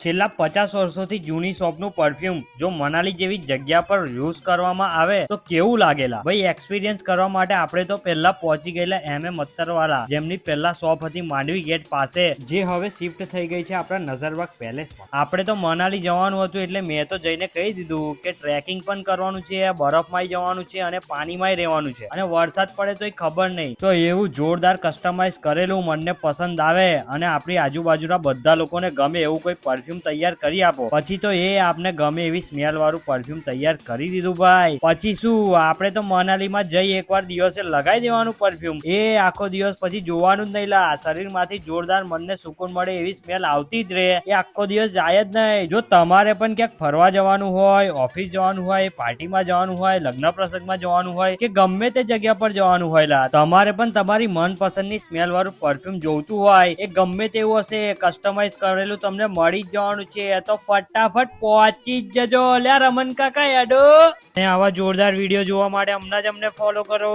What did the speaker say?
છેલ્લા પચાસ વર્ષોથી જૂની શોપનું પરફ્યુમ જો મનાલી જેવી જગ્યા પર યુઝ કરવામાં આવે તો કેવું લાગેલા? ભાઈ એક્સપિરિયન્સ કરવા માટે આપણે તો પહેલા પહોંચી ગયેલા એમ એમ અત્તરવાલા જેમની પહેલા શોપ હતી માંડવી ગેટ પાસે, જે હવે શિફ્ટ થઈ ગઈ છે આપણા નઝરબાગ પેલેસમાં આપણે તો મનાલી જવાનું હતું એટલે મેં તો જઈને કહી દીધું કે ટ્રેકિંગ પણ કરવાનું છે બરફમાંય જવાનું છે અને પાણીમાંય રહેવાનું છે. અને વરસાદ પડે તો ખબર નહીં. તો એવું જોરદાર કસ્ટમાઇઝ કરેલું, મનને પસંદ આવે અને આપણી આજુબાજુના બધા લોકોને ગમે એવું કોઈ પરફ્યુમ તૈયાર કરી આપો. પછી તો એ આપને ગમે એવી સ્મેલ વાળું પરફ્યુમ તૈયાર કરી દીધું ભાઈ. પછી શું? આપણે તો મનાલીમાં જઈ એકવાર દિવસે લગાવી દેવાનું પરફ્યુમ એ આખો દિવસ પછી જોવાનું જ નહીં લા. શરીરમાંથી જોરદાર મનને સુકૂન મળે એવી સ્મેલ આવતી જ રહે. એ આખો દિવસ જાય જ નહીં. જો તમારે પણ ક્યાંક ફરવા જવાનું હોય, ઓફિસ જવાનું હોય, પાર્ટીમાં જવાનું હોય, લગ્ન પ્રસંગમાં જવાનું હોય કે ગમે તે જગ્યા પર જવાનું હોય લા, તમારે પણ તમારી મનપસંદની સ્મેલ વાળું પરફ્યુમ જોતું હોય. એ ગમે તેવું હશે કસ્ટમાઇઝ કરેલું તમને મળી જ જવાનું છે. તો ફટાફટ પહોંચી જ જજો. અલ્યા રમન કાકા યાડો અને આવા જોરદાર વીડિયો જોવા માટે હમણાં જ અમને ફોલો કરો.